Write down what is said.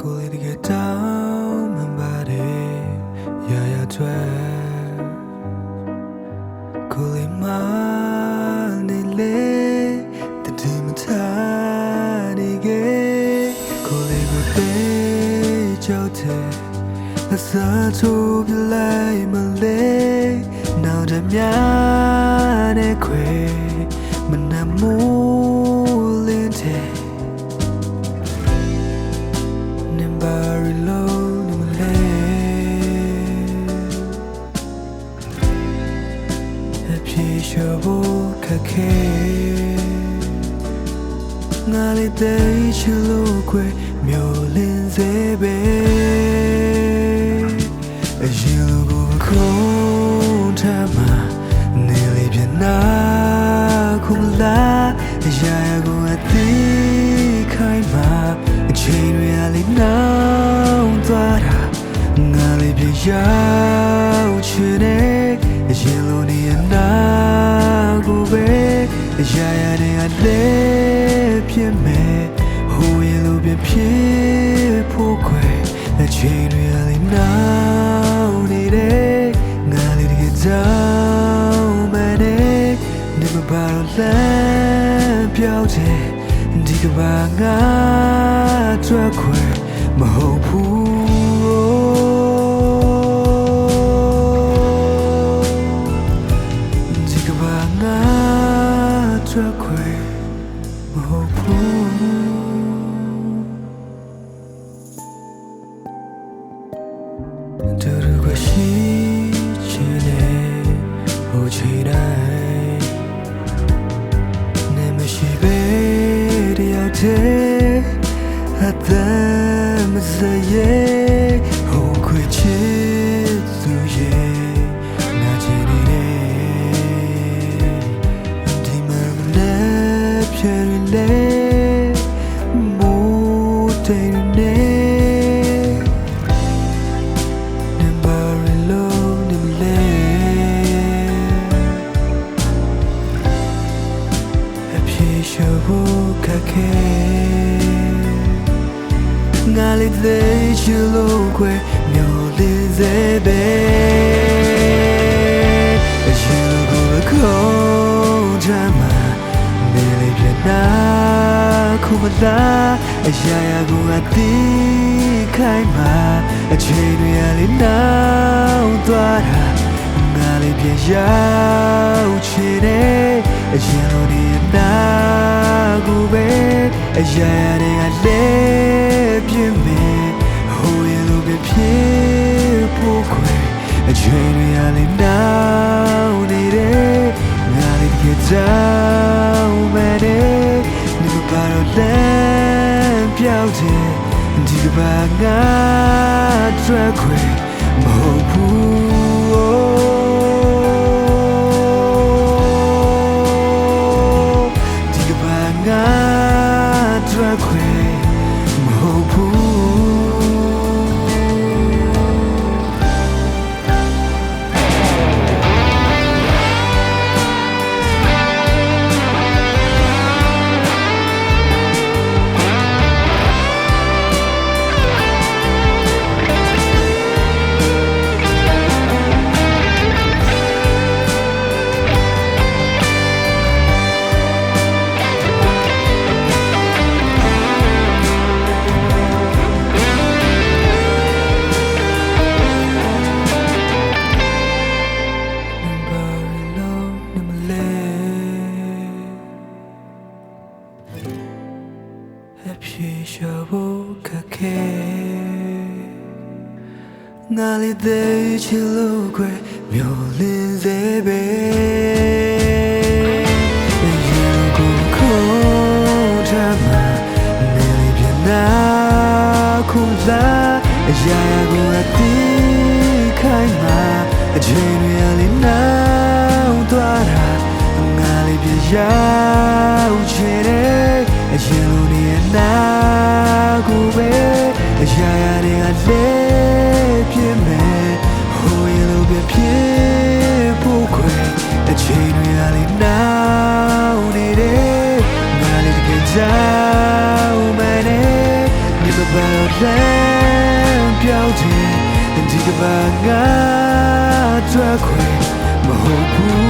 ကိုလေးတကယ်တောင်းမှန်ပါတယ်ရရထွက်ကိုလေးမနေလေတတိမထားနေခဲ့ကိုလေးကိုပေးချောက်တယ်အစားထိုးပြလိုက်မလဲနောက်တည်းများ Nembari low nimale Happy show kake Ngale dei chilo kwe myo lin se be A you go kon ရောက်ချင်တယ်ရင်လိုနေရနာကိုပဲရရတဲ့အလေးဖြစ်မယ်ဟိုရင်လိုပြဖြစ်ဖို့ခွဲအချိန်တွေအလေးနောင်နေတယ်ငါလေးတကယ်ကြောင်းမနေနေမပါတော့လမ်းပြောင်းတယ်ဒီကဘာငါထွက်ခွဲမဟုတ်ဘူး တယောက်တည်းအ ငါလေးသေးချလို့ခွဲမျောလေးစေပဲအရင်ကိုခေါ်ချမ်းမနေလေးပြနာခုမလားအရာရာကိုအတိခိုင်းမှာအချိန်တွေအလေးနောက်သွားတာငါလေးပြရောက်ချင်တယ်အရင်လိုနေနာကိုပဲအရာရာတွေကလ ဒီကဘာငါ ငါလေးသေးချစ်လို့ခွဲမျောလင်းစေပဲရင်ကိုခေါ်ထားမှာနေလေးပြနာခုလာအရာရာကိုအတိခိုင်းမှာအချိန်တွေအလေးနောက်သွားတာငါလေးပြရော က်မယ်နဲ့ Never better than ပြောင်းတယ်ဒီကဘာငါထွက်ခွေမဟုတ်ဘူး